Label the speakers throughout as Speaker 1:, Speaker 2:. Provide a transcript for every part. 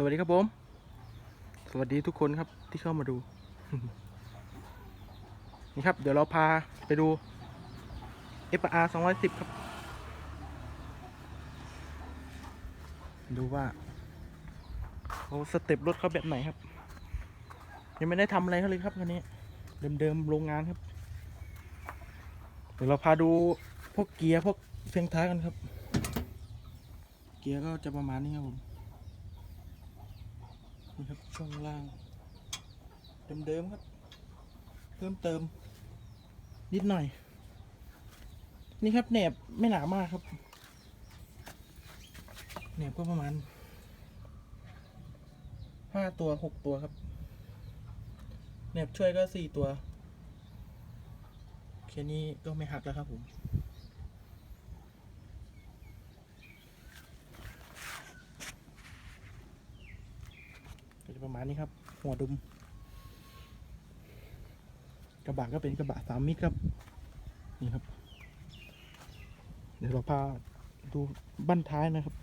Speaker 1: สวัสดีครับผม สวัสดีทุกคนครับที่เข้ามาดู นี่ครับ เดี๋ยวเราพาไปดู FR 210 ครับ ดูว่าเขาสเต็ปรถเขาแบบไหนครับ ยังไม่ได้ทำอะไรเขาเลยครับคันนี้ เดิมๆโรงงานครับ เดี๋ยวเราพาดูพวกเกียร์พวกเฟียงท้ายกันครับ เกียร์ก็จะประมาณนี้ครับผม นี่ครับช่วงล่าง เดิมๆครับ เพิ่มเติม นิดหน่อย นี่ครับแหนบไม่หนามากครับแหนบก็ประมาณห้าตัวหกตัวครับแหนบช่วยก็สี่ตัว แค่นี้ก็ไม่หักแล้วครับผม จะประมาณนี้ครับ หัวดุม กระบะก็เป็นกระบะสามมิตรครับ นี่ครับ เดี๋ยวเราพาดูบั้นท้ายนะครับ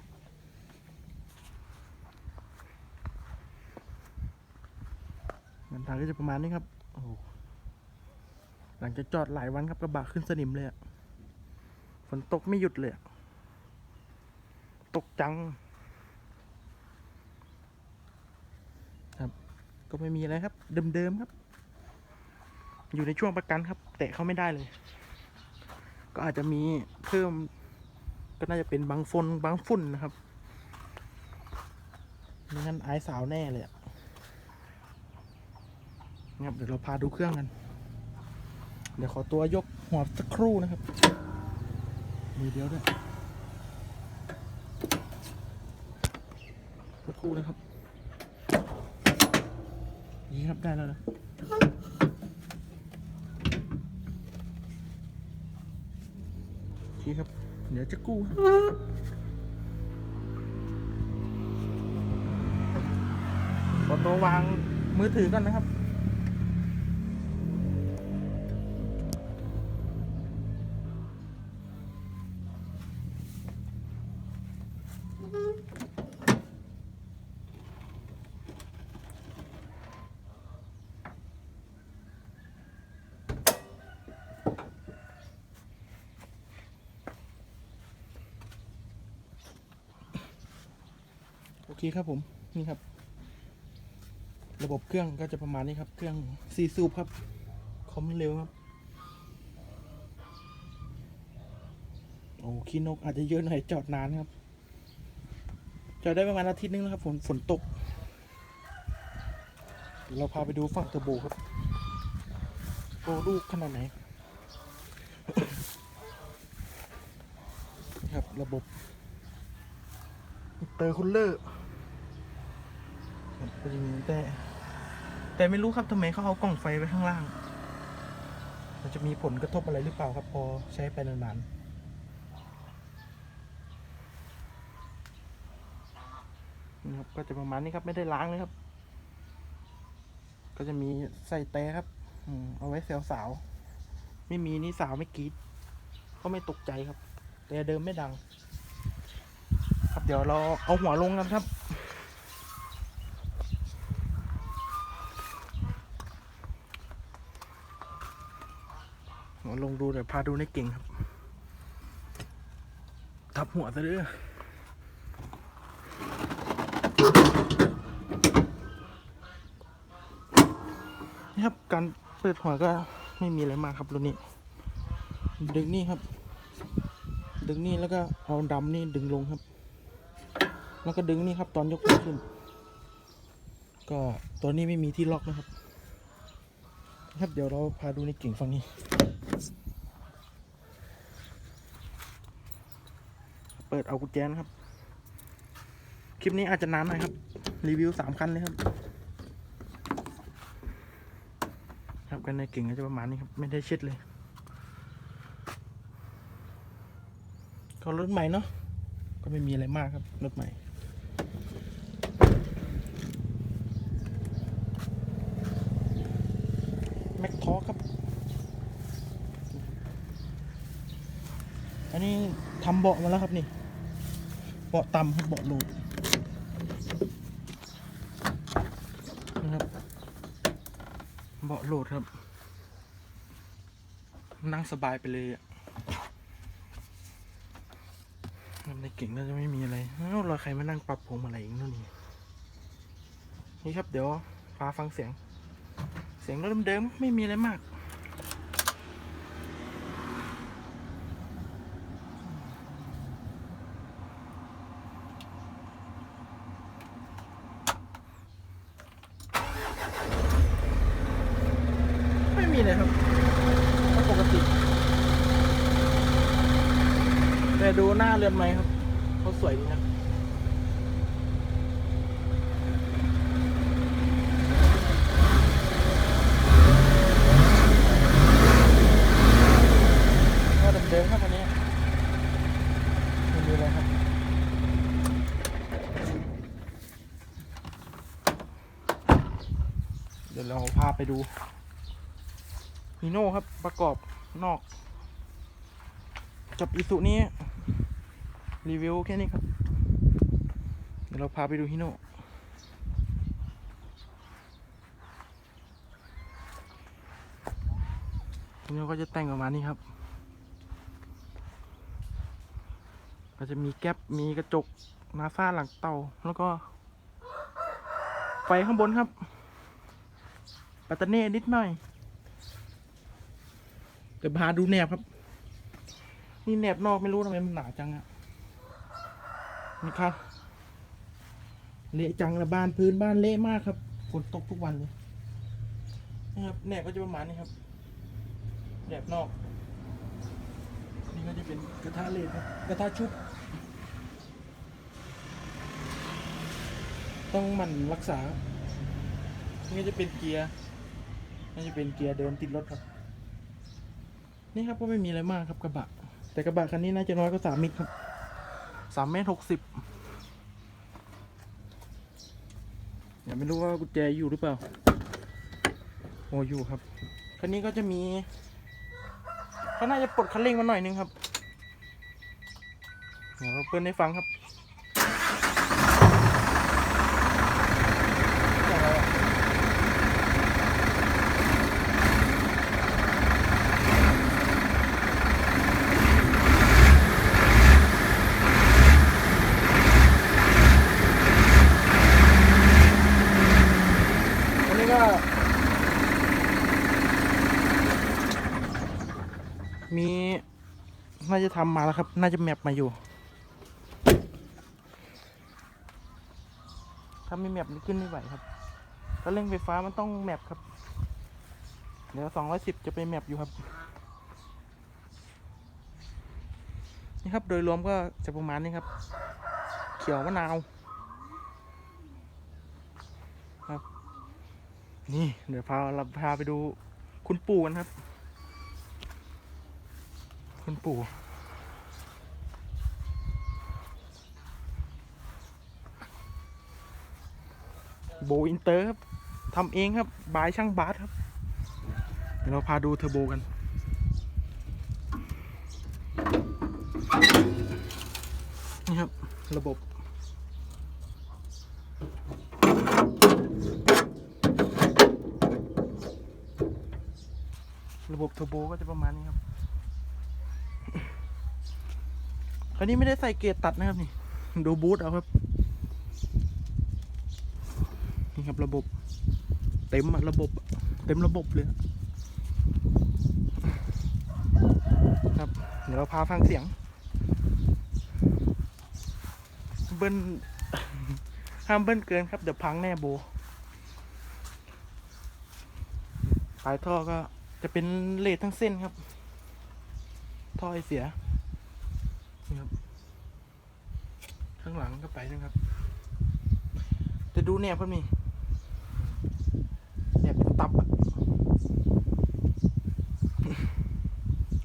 Speaker 1: บั้นท้ายก็จะประมาณนี้ครับโอ้หลังจากจอดหลายวันครับกระบะขึ้นสนิมเลยอะฝนตกไม่หยุดเลยตกจัง ก็ไม่มีอะไรครับ เดิมๆครับ อยู่ในช่วงประกันครับ แตะเขาไม่ได้เลย ก็อาจจะมีเพิ่มก็น่าจะเป็นบางฟนบางฝุ่นนะครับไม่งั้นไอายสาวแน่เลยอะนะครับเดี๋ยวเราพาดูเครื่องกัน เดี๋ยวขอตัวยกหัวสักครู่นะครับมีเดียวด้วยสักครู่นะครับ ครับได้แล้วนะทีครับ เดี๋ยวจะกู้ขอตัววางมือถือก่อนนะครับ เคครับผมนี่ครับ ระบบเครื่องก็จะประมาณนี้ครับ เครื่องซีซูปครับ คอมเร็วครับ โอ้คีนกอาจจะเยอะหน่อยจอดนานครับ จอดได้ประมาณอาทิตย์นึงแล้วครับฝนฝนตก เราพาไปดูฝั่งเทอร์โบครับโอ้ลูกขนาดไหนครับ ระบบเตอร์คูลเลอร์ เป็นอย่างนี้แต่ แต่ไม่รู้ครับทำไมเขาเอากล่องไฟไว้ข้างล่าง มันจะมีผลกระทบอะไรหรือเปล่าครับ พอใช้ไปนานๆนี่ครับก็จะประมาณนี้ครับไม่ได้ล้างเลยครับ ก็จะมีใส่แต่ครับอืมเอาไว้เซลสาว ไม่มีนี่สาวไม่กรีดก็ไม่ตกใจครับ แต่เดิมไม่ดัง ครับเดี๋ยวเราเอาหัวลงกันครับ ลงดูเดี๋ยวพาดูในเก่งครับ ทับหัวซะเด้อนี่ครับ การเปิดหัวก็ไม่มีอะไรมากครับรุ่นนี้ ดึงนี่ครับ ดึงนี่แล้วก็เอาดำนี่ดึงลงครับ แล้วก็ดึงนี่ครับตอนยกขึ้น ก็ตัวนี้ไม่มีที่ล็อกนะครับ ครับเดี๋ยวเราพาดูในเก่งฝั่งนี้ ปิดเอากุญแจนะครับ คลิปนี้อาจจะนานหน่อยครับ รีวิวสามคันเลยครับ ครับกันในเก่งก็จะประมาณนี้ครับ ไม่ได้เช็ดเลย ก็รถใหม่เนาะ ก็ไม่มีอะไรมากครับ รถใหม่แม็กทอครับ อันนี้ทำเบาะมาแล้วครับนี่าะต่ำครัเบาะโหลดนะครับเบาะโหลดครับ นั่งสบายไปเลยอะในเก่งน่าจะไม่มีอะไรแล้วเราใครมานั่งปรับผมอะไรอีกนู่นนี่นี่ครับเดี๋ยวฟ้าฟังเสียง เสียงเรถเดิมๆไม่มีอะไรมาก แต่ดูหน้าเรือนไหมครับเขาสวยดีนะก็เดิมๆครับอันนี้ไม่มีอะไรครับเดี๋ยวเราพาไปดูฮีโน่ครับประกอบนอก กับอิสุนี้ รีวิวแค่นี้ครับ เดี๋ยวเราพาไปดูฮีโน่ฮีโน่ก็จะแต่งประมาณนี้ครับ ก็จะมีแก๊ปมีกระจกนาซาหลังเตาแล้วก็ไฟข้างบนครับ ปัตเตเน่นิดหน่อยเดี๋ยวพาดูแหนบครับ นี่แหนบนอกไม่รู้ทำไมมันหนาจังอะ นี่ครับ เละจังละบ้านพื้นบ้านเละมากครับฝนตกทุกวันเลยนะครับแหนบก็จะประมาณนี้ครับแหนบนอก นี่ก็จะเป็นกระทะเล็กครับกระทะชุบ ต้องหมั่นรักษา นี่จะเป็นเกียร์นี่จะเป็นเกียร์เดินติดรถครับ นี่ครับก็ไม่มีอะไรมากครับกระบะ แต่กระบะคันนี้น่าจะน้อยกว่าสามมิตรครับ สามเมตรหกสิบยังไม่รู้ว่ากุญแจอยู่หรือเปล่า โอ้อยู่ครับ คันนี้ก็จะมีเขาน่าจะปลดคันเร่งมาหน่อยนึงครับ เดี๋ยวเราเปิดให้ฟังครับเสียงอะไรอะ อันนี้ก็ มี น่าจะ ทำมาแล้วครับ น่าจะแมปมาอยู่ ถ้าไม่แมปนี่ขึ้นไม่ไหวครับถ้าเร่งไฟฟ้ามันต้องแมปครับ เดี๋ยวสองร้อยสิบจะไปแมปอยู่ครับ นี่ครับโดยรวมก็จะประมาณนี้ครับ เขียวมะนาวครับ นี่เดี๋ยวพาเราพาไปดูคุณปู่กันครับ คุณปู่ โบอินเตอร์ครับทำเองครับบายช่างบาสครับเดี๋ยวเราพาดูเทอร์โบกันนี่ครับ ระบบระบบเทอร์โบก็จะประมาณนี้ครับคันนี้ไม่ได้ใส่เกียร์ตัดนะครับนี่ ดูบูทเอาครับ นี่ ครับระบบ เต็มอะระบบ เต็มระบบเลยครับ เดี๋ยวเราพาฟังเสียง เบิ้ลห้ามเบิ้ลเกินครับ เดี๋ยวพังแน่โบปลายท่อก็จะเป็นเลททั้งเส้นครับ ท่อไอเสียนี่ครับ ข้างหลังก็ไปนะครับ จะดูเนี่ยครับนี่ เนี่ยเป็นตับอะ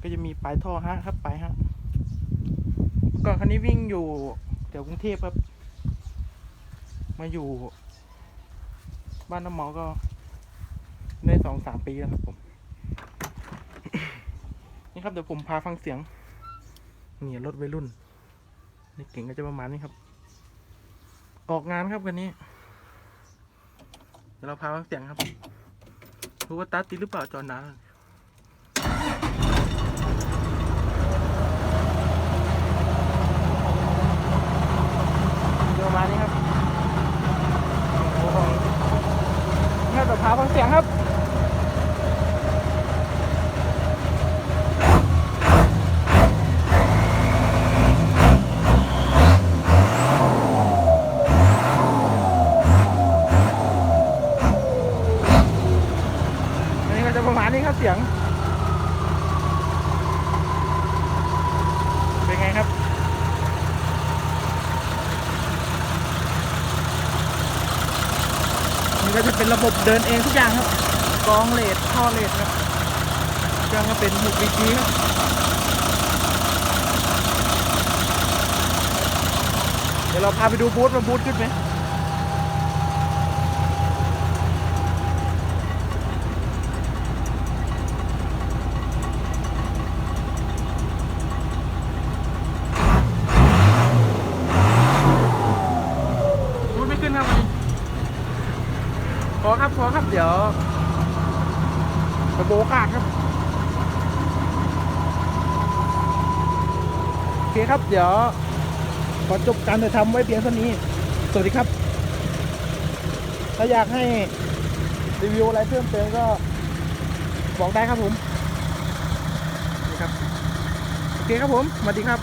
Speaker 1: ก็จะมีปลายท่อฮะครับไปฮะก่อนคันนี้วิ่งอยู่แถวกรุงเทพครับ มาอยู่ บ้านน้ำหมอก็ได้สองสามปีแล้วครับผม นี่ครับเดี๋ยวผมพาฟังเสียงนี่รถวัยรุ่นนี่เก่งก็จะประมาณนี้ครับ ออกงานครับวันนี้ เดี๋ยวเราพาฟังเสียงครับ รู้ว่าตาร์ทติดหรือเปล่าจอน้าเดี๋ยวมานี่ครับโอ้โหนี่ครับแบบพาฟังเสียงครับ อันนี้ก็จะประมาณนี้ครับเสียง เป็นไงครับ นี่ ก็จะเป็นระบบเดินเองทุกอย่างครับกองเลดท่อเลดครับเครื่องก็เป็นหมุกดีจีครับเดี๋ยวเราพาไปดูบูธมาบูธขึ้นไหม พูดไม่ขึ้นครับวันนี้พอครับพอครับ เดี๋ยวก ระโบขาดครับโอเคครับ เดี๋ยว ขอจบการถ่ายทำไว้เพียงเท่านี้ สวัสดีครับ ถ้าอยากให้รีวิวอะไรเพิ่มเติมก็บอกได้ครับผม นี่ครับ โอเคครับผมสวัสดีครับ